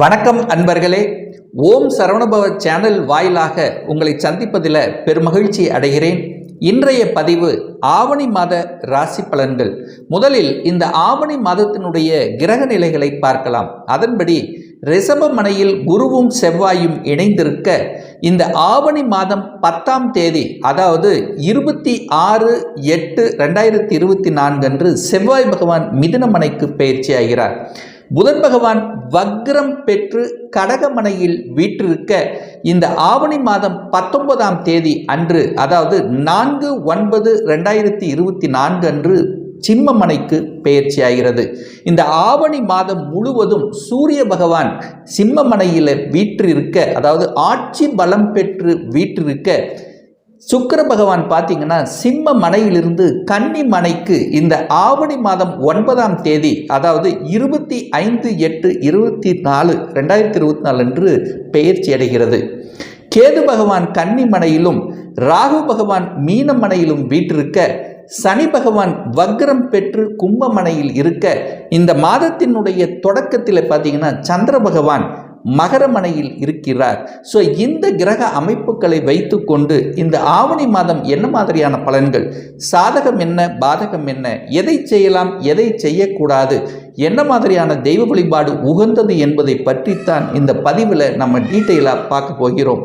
வணக்கம் அன்பர்களே. ஓம் சரவணபவ சேனல் வாயிலாக உங்களை சந்திப்பதில் பெருமகிழ்ச்சி அடைகிறேன். இன்றைய பதிவு ஆவணி மாத ராசி பலன்கள். முதலில் இந்த ஆவணி மாதத்தினுடைய கிரக நிலைகளை பார்க்கலாம். அதன்படி ரிஷபமனையில் குருவும் செவ்வாயும் இணைந்திருக்க இந்த ஆவணி மாதம் பத்தாம் தேதி அதாவது இருபத்தி ஆறு எட்டு ரெண்டாயிரத்தி இருபத்தி நான்கு அன்று செவ்வாய் பகவான் மிதுனமனைக்கு பயிற்சியாகிறார். புதன் பகவான் வக்ரம் பெற்று கடகமனையில் வீற்றிருக்க இந்த ஆவணி மாதம் பத்தொன்பதாம் தேதி அன்று அதாவது நான்கு ஒன்பது ரெண்டாயிரத்தி இருபத்தி நான்கு அன்று சிம்மமனைக்கு பெயர்ச்சியாகிறது. இந்த ஆவணி மாதம் முழுவதும் சூரிய பகவான் சிம்மமனையில் வீற்றிருக்க அதாவது ஆட்சி பலம் பெற்று வீற்றிருக்க சுக்கர பகவான் பார்த்தீங்கன்னா சிம்ம மனையிலிருந்து கன்னி மனைக்கு இந்த ஆவணி மாதம் ஒன்பதாம் தேதி அதாவது இருபத்தி ஐந்து எட்டு இருபத்தி நாலு ரெண்டாயிரத்தி இருபத்தி நாலு அன்று பெயர்ச்சி அடைகிறது. கேது பகவான் கன்னி மனையிலும் ராகு பகவான் மீன மனையிலும் வீற்றிருக்க சனி பகவான் வக்ரம் பெற்று கும்பமனையில் இருக்க இந்த மாதத்தினுடைய தொடக்கத்தில் பார்த்தீங்கன்னா சந்திர பகவான் மகரமனையில் இருக்கிறார். ஸோ இந்த கிரக அமைப்புகளை வைத்துக்கொண்டு இந்த ஆவணி மாதம் என்ன மாதிரியான பலன்கள்? சாதகம் என்ன? பாதகம் என்ன? எதை செய்யலாம்? எதை செய்யக்கூடாது? என்ன மாதிரியான தெய்வ வழிபாடு உகந்தது என்பதை பற்றித்தான் இந்த பதிவில் நம்ம டீட்டெயிலாக பார்க்க போகிறோம்.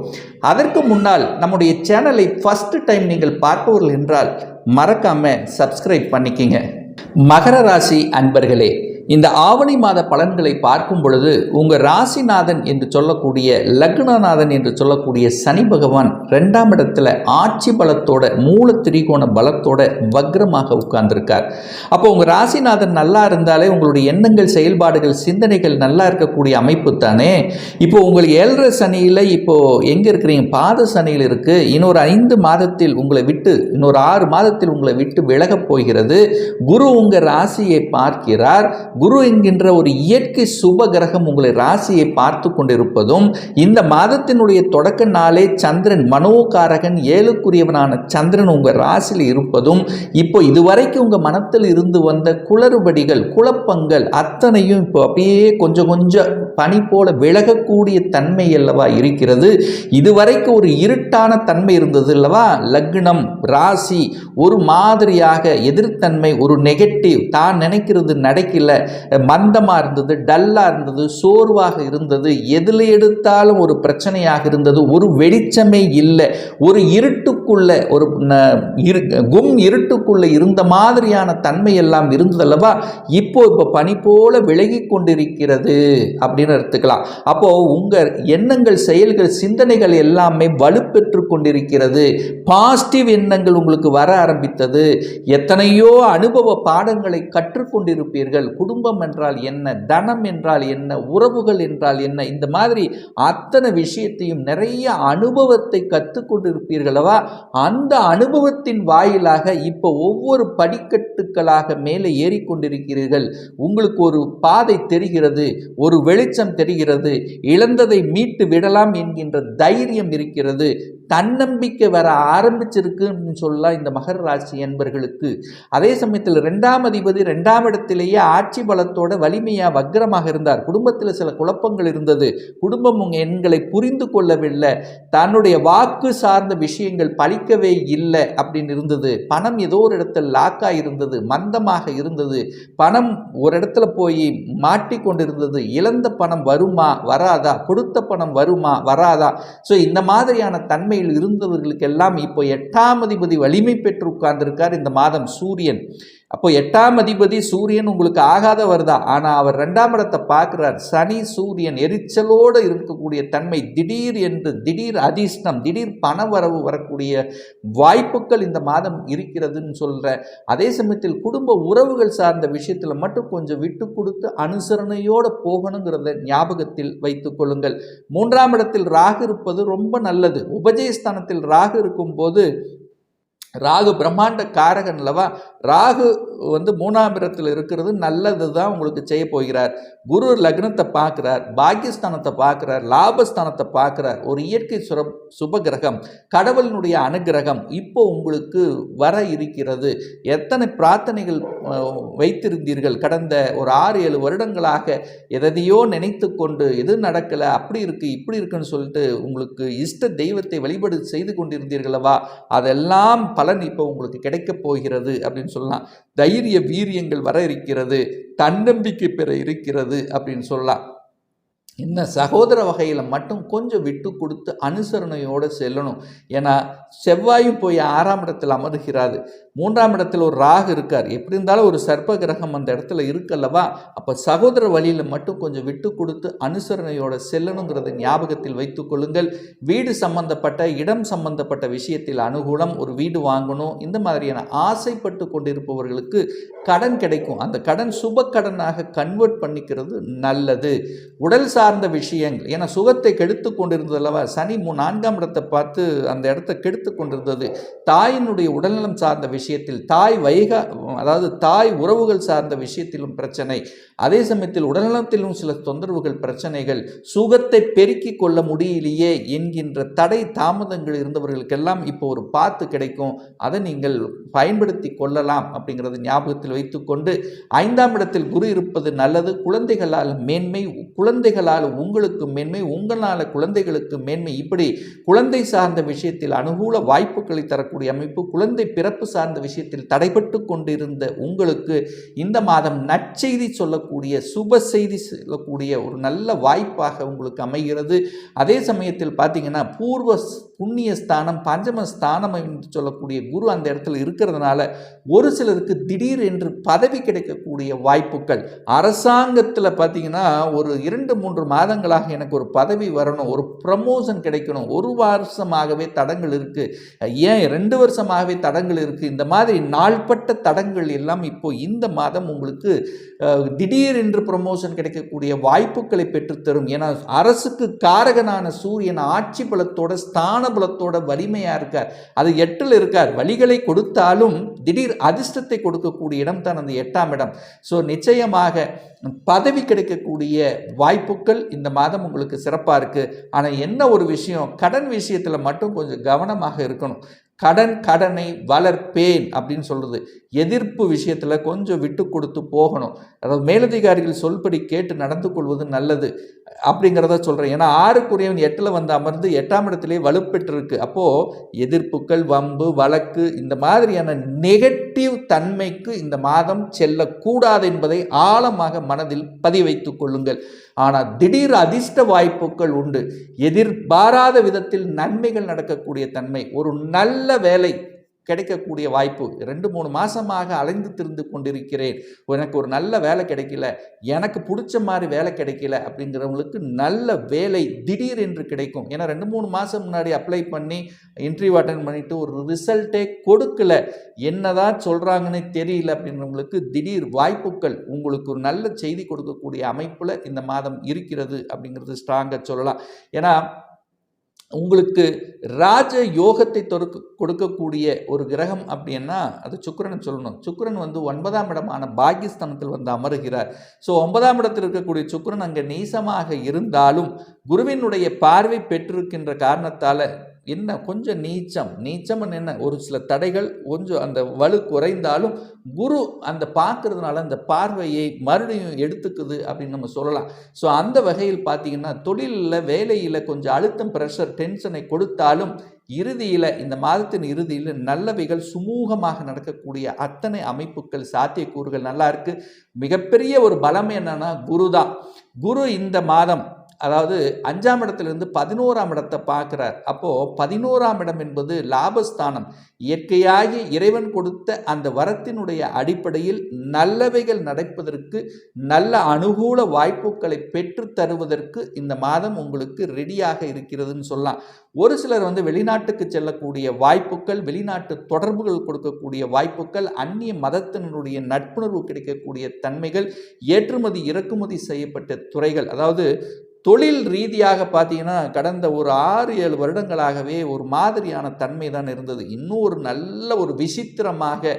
அதற்கு முன்னால் நம்முடைய சேனலை ஃபஸ்ட்டு டைம் நீங்கள் பார்ப்பவர்கள் என்றால் மறக்காமல் சப்ஸ்கிரைப் பண்ணிக்கிங்க. மகர ராசி அன்பர்களே இந்த ஆவணி மாத பலன்களை பார்க்கும் பொழுது உங்கள் ராசிநாதன் என்று சொல்லக்கூடிய லக்னநாதன் என்று சொல்லக்கூடிய சனி பகவான் ரெண்டாம் இடத்துல ஆட்சி பலத்தோட மூல திரிகோண பலத்தோட வக்ரமாக உட்கார்ந்துருக்கார். அப்போ உங்கள் ராசிநாதன் நல்லா இருந்தாலே உங்களுடைய எண்ணங்கள் செயல்பாடுகள் சிந்தனைகள் நல்லா இருக்கக்கூடிய அமைப்பு தானே? இப்போ உங்களுக்கு ஏழரை சனியில் இப்போ எங்கே இருக்கிறீங்க? பாத சனியில் இருக்குது இன்னொரு ஐந்து மாதத்தில் உங்களை விட்டு இன்னொரு ஆறு மாதத்தில் உங்களை விட்டு விலகப் போகிறது. குரு உங்கள் ராசியை பார்க்கிறார். குரு என்கின்ற ஒரு இயற்கை சுப கிரகம் உங்களை ராசியை பார்த்து கொண்டிருப்பதும் இந்த மாதத்தினுடைய தொடக்க நாளே சந்திரன் மனோகாரகன் ஏழுக்குரியவனான சந்திரன் உங்கள் ராசியில் இருப்பதும் இப்போ இதுவரைக்கும் உங்கள் மனத்தில் இருந்து வந்த குளறுபடிகள் குழப்பங்கள் அத்தனையும் இப்போ அப்படியே கொஞ்சம் கொஞ்சம் பனி போல விலகக்கூடிய தன்மை அல்லவா இருக்கிறது. இதுவரைக்கும் ஒரு இருட்டான தன்மை இருந்தது அல்லவா? லக்னம் ராசி ஒரு மாதிரியாக எதிர்த்தன்மை ஒரு நெகட்டிவ் தான் நினைக்கிறது நடக்கல. மந்தமாக இருந்தது டல்லாக இருந்தது சோர்வாக இருந்தது எதில் எடுத்தாலும் ஒரு பிரச்சனையாக இருந்தது ஒரு வெளிச்சமே இல்லை ஒரு இருட்டுக்குள்ள ஒரு இரு கும் இருட்டுக்குள்ள இருந்த மாதிரியான தன்மை எல்லாம் இருந்ததல்லவா இப்போ இப்போ பனி போல விலகி கொண்டிருக்கிறது அப்படின்னு எடுத்துக்கலாம். அப்போ உங்கள் எண்ணங்கள் செயல்கள் சிந்தனைகள் எல்லாமே வலுப்பெற்று கொண்டிருக்கிறது. பாசிட்டிவ் எண்ணங்கள் உங்களுக்கு வர ஆரம்பித்தது. எத்தனையோ அனுபவ பாடங்களை கற்றுக்கொண்டிருப்பீர்கள் குடும்பம் என்றால் என்ன தனம் என்றால் என்ன உறவுகள் என்றால் என்ன இந்த மாதிரி அத்தனை விஷயத்தையும் நிறைய அனுபவத்தை கற்றுக்கொண்டிருப்பீர்களவா? அந்த அனுபவத்தின் வாயிலாக இப்போ ஒவ்வொரு படிக்கட்டுகளாக மேலே ஏறிக்கொண்டிருக்கிறீர்கள். உங்களுக்கு ஒரு பாதை தெரிகிறது ஒரு வெளிச்சம் தெரிகிறது இழந்ததை மீட்டு விடலாம் என்கின்ற தைரியம் இருக்கிறது. தன்னம்பிக்கை வர ஆரம்பிச்சிருக்குன்னு சொல்லலாம் இந்த மகர ராசி என்பர்களுக்கு. அதே சமயத்தில் ரெண்டாம் அதிபதி ரெண்டாம் இடத்திலேயே ஆட்சி பலத்தோட வலிமையாக வக்ரமாக இருந்தார். குடும்பத்தில் சில குழப்பங்கள் இருந்தது. குடும்பம் உங்கள் எண்களை புரிந்து கொள்ளவில்லை. தன்னுடைய வாக்கு சார்ந்த விஷயங்கள் பழிக்கவே இல்லை அப்படின்னு இருந்தது. பணம் ஏதோ ஒரு இடத்துல லாக்காக இருந்தது மந்தமாக இருந்தது. பணம் ஒரு இடத்துல போய் மாட்டிக்கொண்டிருந்தது. இழந்த பணம் வருமா வராதா? கொடுத்த பணம் வருமா வராதா? ஸோ இந்த மாதிரியான தன்மையில் இருந்தவர்களுக்கெல்லாம் இப்போ எட்டாம் அதிபதி வலிமை பெற்று உட்கார்ந்திருக்கார் இந்த மாதம் சூரியன். அப்போ எட்டாம் அதிபதி சூரியன் உங்களுக்கு ஆகாத வருதா ஆனால் அவர் ரெண்டாம் இடத்தை பார்க்குறார். சனி சூரியன் எரிச்சலோடு இருக்கக்கூடிய தன்மை திடீர் என்று திடீர் அதிர்ஷ்டம் திடீர் பண வரவு வரக்கூடிய வாய்ப்புகள் இந்த மாதம் இருக்கிறதுன்னு சொல்கிற அதே சமயத்தில் குடும்ப உறவுகள் சார்ந்த விஷயத்தில் மட்டும் கொஞ்சம் விட்டு கொடுத்து அனுசரணையோடு போகணுங்கிறத ஞாபகத்தில் வைத்துக் கொள்ளுங்கள். மூன்றாம் இடத்தில் ராகு இருப்பது ரொம்ப நல்லது. உபஜயஸ்தானத்தில் ராகு இருக்கும்போது ராகு பிரம்மாண்ட காரகன் அல்லவா? ராகு வந்து மூணாம் இடத்தில் இருக்கிறது நல்லது தான் உங்களுக்கு செய்ய போகிறார். குரு லக்னத்தை பார்க்குறார் பாக்கியஸ்தானத்தை பார்க்குறார் லாபஸ்தானத்தை பார்க்குறார். ஒரு இயற்கை சுர சுபகிரகம் கடவுளினுடைய அனுகிரகம் இப்போ உங்களுக்கு வர இருக்கிறது. எத்தனை பிரார்த்தனைகள் வைத்திருந்தீர்கள்? கடந்த ஒரு ஆறு ஏழு வருடங்களாக எதையோ நினைத்து கொண்டு எது நடக்கலை அப்படி இருக்குது இப்படி இருக்குன்னு சொல்லிட்டு உங்களுக்கு இஷ்ட தெய்வத்தை வழிபாடு செய்து கொண்டிருந்தீர்களவா அதெல்லாம் பலன் இப்போ உங்களுக்கு கிடைக்கப் போகிறது அப்படின்னு சொல்லலாம். தைரிய வீரியங்கள் வர இருக்கிறது தன்னம்பிக்கை பெற இருக்கிறது அப்படின்னு சொல்லலாம். இந்த சகோதர வகையில் மட்டும் கொஞ்சம் விட்டு கொடுத்து அனுசரணையோடு செல்லணும். ஏன்னா செவ்வாயும் போய் ஆறாம் இடத்தில் அமருகிறாரு. மூன்றாம் இடத்தில் ஒரு ராகு இருக்கார். எப்படி இருந்தாலும் ஒரு சர்ப்ப கிரகம் அந்த இடத்துல இருக்கல்லவா? அப்போ சகோதர வழியில் மட்டும் கொஞ்சம் விட்டு கொடுத்து அனுசரணையோட செல்லணுங்கிறத ஞாபகத்தில் வைத்துக்கொள்ளுங்கள் வீடு சம்பந்தப்பட்ட இடம் சம்பந்தப்பட்ட விஷயத்தில் அனுகூலம் ஒரு வீடு வாங்கணும். இந்த மாதிரியான ஆசைப்பட்டு கொண்டிருப்பவர்களுக்கு கடன் கிடைக்கும். அந்த கடன் சுப கடனாக கன்வெர்ட் பண்ணிக்கிறது நல்லது. உடல் சார்ந்த விஷயங்கள். ஏன்னா சுகத்தை கெடுத்து கொண்டிருந்தது அல்லவா? சனி மூ நான்காம் இடத்தை பார்த்து அந்த இடத்த கெடுத்து கொண்டிருந்தது. தாயினுடைய உடல்நலம் சார்ந்த விஷயத்தில் தாய் வைகா அதாவது தாய் உறவுகள் சார்ந்த விஷயத்திலும் பிரச்சனை. அதே சமயத்தில் உடல்நலத்திலும் சில தொந்தரவுகள் பிரச்சனைகள். சுகத்தை பெருக்கிக் கொள்ள முடியலையே என்கின்ற தடை தாமதங்கள் இருந்தவர்களுக்கெல்லாம் இப்போ ஒரு பாத்து கிடைக்கும். அதை நீங்கள் பயன்படுத்தி கொள்ளலாம் அப்படிங்கிறது ஞாபகத்தில் வைத்துக்கொண்டு ஐந்தாம் இடத்தில் குரு இருப்பது நல்லது. குழந்தைகளால் மேன்மை குழந்தைகளால் உங்களுக்கு மேன்மை உங்களால் குழந்தைகளுக்கு மேன்மை இப்படி குழந்தை சார்ந்த விஷயத்தில் அனுகூல வாய்ப்புகளை தரக்கூடிய அமைப்பு குழந்தை பிறப்பு சார்ந்த விஷயத்தில் தடைபட்டு கொண்டிருந்த உங்களுக்கு இந்த மாதம் நற்செய்தி சொல்லக்கூடிய சுப செய்தி சொல்லக்கூடிய ஒரு நல்ல வாய்ப்பாக உங்களுக்கு அமைகிறது. அதே சமயத்தில் பார்த்தீங்கன்னா பூர்வ புண்ணிய ஸ்தானம் பஞ்சம ஸ்தானம் என்று சொல்லக்கூடிய குரு அந்த இடத்துல இருக்கிறதுனால ஒரு சிலருக்கு திடீர் என்று பதவி கிடைக்கக்கூடிய வாய்ப்புகள். அரசாங்கத்தில் பார்த்தீங்கன்னா ஒரு இரண்டு மூன்று மாதங்களாக எனக்கு ஒரு பதவி வரணும் ஒரு ப்ரமோஷன் கிடைக்கணும். ஒரு வருஷமாகவே தடங்கள் இருக்குது ஏன் ரெண்டு வருஷமாகவே தடங்கள் இருக்குது இந்த மாதிரி நாள்பட்ட தடங்கள் எல்லாம் இப்போ இந்த மாதம் உங்களுக்கு திடீர் என்று ப்ரமோஷன் கிடைக்கக்கூடிய வாய்ப்புகளை பெற்றுத்தரும். ஏன்னா அரசுக்கு காரகனான சூரியன் ஆட்சி பலத்தோட ஸ்தான பலத்தோட வலிமையாக இருக்கார். அது எட்டில் இருக்கார். வழிகளை கொடுத்தாலும் திடீர் அதிர்ஷ்டத்தை கொடுக்கக்கூடிய இடம் தான் அந்த எட்டாம் இடம். ஸோ நிச்சயமாக பதவி கிடைக்கக்கூடிய வாய்ப்புகள் இந்த மாதம் உங்களுக்கு சிறப்பாக இருக்குது ஆனால் என்ன ஒரு விஷயம்? கடன் விஷயத்தில் மட்டும் கொஞ்சம் கவனமாக இருக்கணும். கடன் கடனை வளர்ப்பேன் அப்படின்னு சொல்கிறது எதிர்ப்பு விஷயத்தில் கொஞ்சம் விட்டு கொடுத்து போகணும். அதாவது மேலதிகாரிகள் சொல்படி கேட்டு நடந்து கொள்வது நல்லது அப்படிங்கிறத சொல்கிறேன் ஏன்னா ஆறுக்குரியவன் எட்டில் வந்து அமர்ந்து எட்டாம் இடத்திலே வலுப்பெற்றிருக்கு. அப்போது எதிர்ப்புகள் வம்பு வழக்கு இந்த மாதிரியான நெகட்டிவ் தன்மைக்கு இந்த மாதம் செல்லக்கூடாது என்பதை ஆழமாக மனதில் பதிவைத்து கொள்ளுங்கள். ஆனால் திடீர் அதிர்ஷ்ட வாய்ப்புகள் உண்டு. எதிர்பாராத விதத்தில் நன்மைகள் நடக்கக்கூடிய தன்மை. ஒரு நல்ல வேலை கிடைக்கக்கூடிய வாய்ப்பு. ரெண்டு மூணு மாசமாக அலைந்து திரிந்து கொண்டிருக்கிறேன். எனக்கு ஒரு நல்ல வேலை கிடைக்கல. எனக்கு பிடிச்ச மாதிரி வேலை கிடைக்கல அப்படிங்கிறவங்களுக்கு நல்ல வேலை திடீர் என்று கிடைக்கும். ஏன்னா ரெண்டு மூணு மாதம் முன்னாடி அப்ளை பண்ணி இன்டர்வியூ அட்டன் பண்ணிட்டு ஒரு ரிசல்ட்டே கொடுக்கல. என்னதான் சொல்கிறாங்கன்னு தெரியல அப்படின்றவங்களுக்கு திடீர் வாய்ப்புகள் உங்களுக்கு ஒரு நல்ல செய்தி கொடுக்கக்கூடிய அமைப்பில் இந்த மாதம் இருக்கிறது அப்படிங்கிறது ஸ்ட்ராங்காக சொல்லலாம். ஏன்னா உங்களுக்கு ராஜ யோகத்தை தொடுக்க கொடுக்கக்கூடிய ஒரு கிரகம் அப்படின்னா அது சுக்கிரனை சொல்லணும். சுக்கரன் வந்து ஒன்பதாம் இடமான பாகிஸ்தானத்தில் வந்து அமருகிறார். ஸோ ஒன்பதாம் இடத்தில் இருக்கக்கூடிய சுக்கிரன் அங்கே நீசமாக இருந்தாலும் குருவினுடைய பார்வை பெற்றிருக்கின்ற காரணத்தால் என்ன? கொஞ்சம் நீச்சம். நீச்சம்னு என்ன? ஒரு சில தடைகள் கொஞ்சம் அந்த வலு குறைந்தாலும் குரு அந்த பார்க்கறதுனால அந்த பார்வையை மறுபடியும் எடுத்துக்குது அப்படின்னு நம்ம சொல்லலாம். ஸோ அந்த வகையில் பார்த்தீங்கன்னா தொழிலில் வேலையில் கொஞ்சம் அழுத்தம் ப்ரெஷர் டென்ஷனை கொடுத்தாலும் இறுதியில் இந்த மாதத்தின் இறுதியில் நல்லவைகள் சுமூகமாக நடக்கக்கூடிய அத்தனை அமைப்புகள் சாத்தியக்கூறுகள் நல்லா இருக்குது மிகப்பெரிய ஒரு பலம் என்னன்னா குரு தான். குரு இந்த மாதம் அதாவது அஞ்சாம் இடத்திலிருந்து பதினோராம் இடத்தை பார்க்குறார். அப்போது பதினோராம் இடம் என்பது லாபஸ்தானம். இயற்கையாகி இறைவன் கொடுத்த அந்த வரத்தினுடைய அடிப்படையில் நல்லவைகள் நடப்பதற்கு நல்ல அனுகூல வாய்ப்புகளை பெற்று தருவதற்கு இந்த மாதம் உங்களுக்கு ரெடியாக இருக்கிறதுன்னு சொல்லலாம். ஒரு சிலர் வந்து வெளிநாட்டுக்கு செல்லக்கூடிய வாய்ப்புகள் வெளிநாட்டு தொடர்புகள் கொடுக்கக்கூடிய வாய்ப்புகள் அந்நிய மதத்தினருடைய நட்புணர்வு கிடைக்கக்கூடிய தன்மைகள் ஏற்றுமதி இறக்குமதி செய்யப்பட்ட துறைகள் அதாவது தொழில் ரீதியாக பார்த்தீங்கன்னா கடந்த ஒரு ஆறு ஏழு வருடங்களாகவே ஒரு மாதிரியான தன்மை தான் இருந்தது. இன்னும் ஒரு நல்ல ஒரு விசித்திரமாக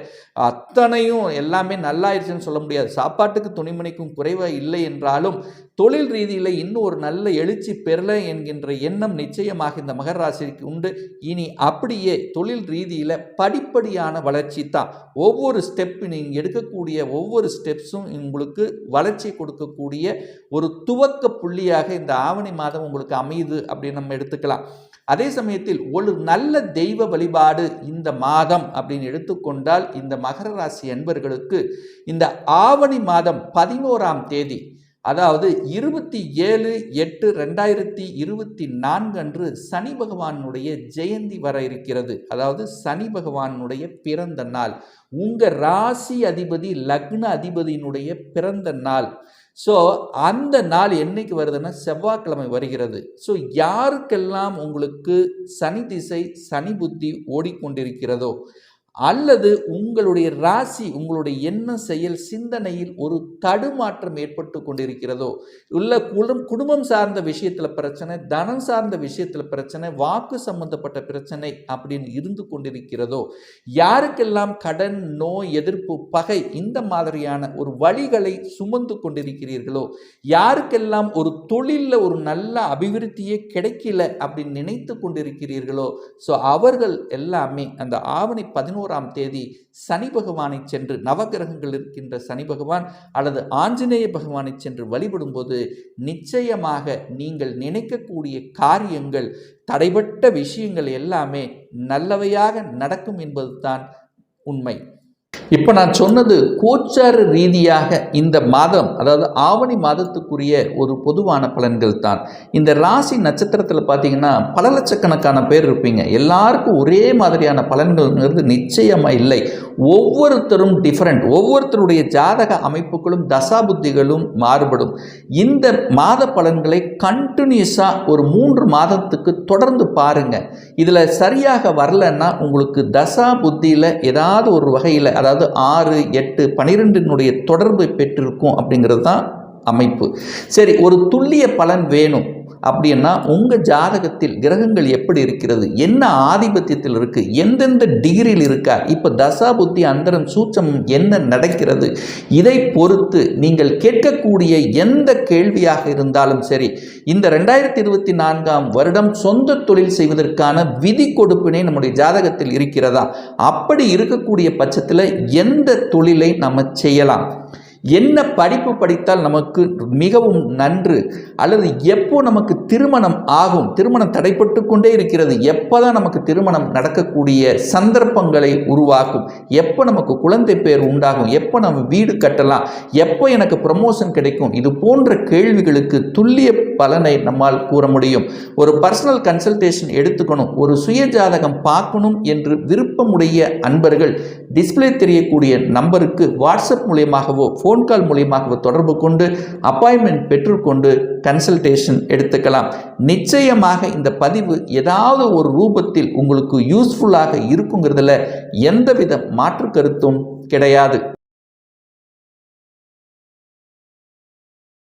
அத்தனையும் எல்லாமே நல்லாயிருச்சுன்னு சொல்ல முடியாது. சாப்பாட்டுக்கு துணிமணிக்கும் குறைவாக இல்லை என்றாலும் தொழில் ரீதியில் இன்னும் ஒரு நல்ல எழுச்சி பெறல என்கின்ற எண்ணம் நிச்சயமாக இந்த மகர ராசிக்கு உண்டு. இனி அப்படியே தொழில் ரீதியில் படிப்படியான வளர்ச்சி தான். ஒவ்வொரு ஸ்டெப் நீங்கள் எடுக்கக்கூடிய ஒவ்வொரு ஸ்டெப்ஸும் உங்களுக்கு வளர்ச்சி கொடுக்கக்கூடிய ஒரு துவக்க புள்ளியாக இந்த ஆவணி மாதம் உங்களுக்கு அமையுது அப்படின்னு நம்ம எடுத்துக்கலாம். அதே சமயத்தில் ஒரு நல்ல தெய்வ வழிபாடு இந்த மாதம் அப்படின்னு எடுத்துக்கொண்டால் இந்த மகர ராசி அன்பர்களுக்கு இந்த ஆவணி மாதம் பதினோராம் தேதி அதாவது இருபத்தி ஏழு எட்டு ரெண்டாயிரத்தி இருபத்தி நான்கு அன்று சனி பகவானுடைய ஜெயந்தி வர இருக்கிறது. அதாவது சனி பகவானுடைய பிறந்த நாள். உங்கள் ராசி அதிபதி லக்ன அதிபதியினுடைய பிறந்த நாள். ஸோ அந்த நாள் என்னைக்கு வருதுன்னா செவ்வாய்க்கிழமை வருகிறது. ஸோ யாருக்கெல்லாம் உங்களுக்கு சனி திசை சனி புத்தி ஓடிக்கொண்டிருக்கிறதோ அல்லது உங்களுடைய ராசி உங்களுடைய எண்ண செயல் சிந்தனையில் ஒரு தடுமாற்றம் ஏற்பட்டு கொண்டிருக்கிறதோ உள்ள குடும் குடும்பம் சார்ந்த விஷயத்தில் பிரச்சனை தனம் சார்ந்த விஷயத்தில் பிரச்சனை வாக்கு சம்பந்தப்பட்ட பிரச்சனை அப்படின்னு இருந்து கொண்டிருக்கிறதோ யாருக்கெல்லாம் கடன் நோய் எதிர்ப்பு பகை இந்த மாதிரியான ஒரு வழிகளை சுமந்து கொண்டிருக்கிறீர்களோ யாருக்கெல்லாம் ஒரு தொழிலில் ஒரு நல்ல அபிவிருத்தியே கிடைக்கல அப்படின்னு நினைத்து கொண்டிருக்கிறீர்களோ ஸோ அவர்கள் எல்லாமே அந்த ஆவணி பதினோரு பதினோராம் தேதி சனி பகவானை சென்று நவகிரகங்கள் இருக்கின்ற சனி பகவான் அல்லது ஆஞ்சநேய பகவானை சென்று வழிபடும்போது நிச்சயமாக நீங்கள் நினைக்கக்கூடிய காரியங்கள் தடைபட்ட விஷயங்கள் எல்லாமே நல்லவையாக நடக்கும் என்பதுதான் உண்மை. இப்போ நான் சொன்னது கோச்சார ரீதியாக இந்த மாதம் அதாவது ஆவணி மாதத்துக்குரிய ஒரு பொதுவான பலன்கள் தான். இந்த ராசி நட்சத்திரத்தில் பார்த்தீங்கன்னா பல லட்சக்கணக்கான பேர் இருப்பீங்க. எல்லாருக்கும் ஒரே மாதிரியான பலன்கள்ங்கிறது நிச்சயமாக இல்லை. ஒவ்வொருத்தரும் டிஃப்ரெண்ட் ஒவ்வொருத்தருடைய ஜாதக அமைப்புகளும் தசாபுத்திகளும் மாறுபடும். இந்த மாத பலன்களை கண்டினியூஸாக ஒரு மூன்று மாதத்துக்கு தொடர்ந்து பாருங்கள் இதில் சரியாக வரலன்னா உங்களுக்கு தசா புத்தியில் ஏதாவது ஒரு வகையில் அதாவது ஆறு எட்டு பனிரெண்டினுடைய தொடர்பு பெற்றிருக்கும் அப்படிங்கிறது தான் அமைப்பு. சரி ஒரு துல்லிய பலன் வேணும். அப்படின்னா உங்கள் ஜாதகத்தில் கிரகங்கள் எப்படி இருக்கிறது? என்ன ஆதிபத்தியத்தில் இருக்குது எந்தெந்த டிகிரியில் இருக்கா? இப்போ தசா புத்தி அந்தரம் சூச்சம் என்ன நடக்கிறது? இதை பொறுத்து நீங்கள் கேட்கக்கூடிய எந்த கேள்வியாக இருந்தாலும் சரி இந்த ரெண்டாயிரத்தி இருபத்தி நான்காம் வருடம் சொந்த தொழில் செய்வதற்கான விதி கொடுப்பினை நம்முடைய ஜாதகத்தில் இருக்கிறதா? அப்படி இருக்கக்கூடிய பட்சத்தில் எந்த தொழிலை நம்ம செய்யலாம்? என்ன படிப்பு படித்தால் நமக்கு மிகவும் நன்று? அல்லது எப்போ நமக்கு திருமணம் ஆகும்? திருமணம் தடைப்பட்டு கொண்டே இருக்கிறது. எப்போ தான் நமக்கு திருமணம் நடக்கக்கூடிய சந்தர்ப்பங்களை உருவாக்கும்? எப்போ நமக்கு குழந்தை பேர் உண்டாகும்? எப்போ நம்ம வீடு கட்டலாம்? எப்போ எனக்கு ப்ரமோஷன் கிடைக்கும்? இது போன்ற கேள்விகளுக்கு துல்லிய பலனை நம்மால் கூற முடியும். ஒரு பர்சனல் கன்சல்டேஷன் எடுத்துக்கணும். ஒரு சுய ஜாதகம் பார்க்கணும் என்று விருப்பமுடைய அன்பர்கள் டிஸ்பிளே தெரியக்கூடிய நம்பருக்கு வாட்ஸ்அப் மூலியமாகவோ ஃபோன் கால் மூலியமாக தொடர்பு கொண்டு அப்பாயின்மெண்ட் பெற்றுக்கொண்டு கன்சல்டேஷன் எடுத்துக்கலாம். நிச்சயமாக இந்த பதிவு ஏதாவது ஒரு ரூபத்தில் உங்களுக்கு யூஸ்ஃபுல்லாக இருக்குங்கிறதுல எந்தவித மாற்று கருத்தும் கிடையாது.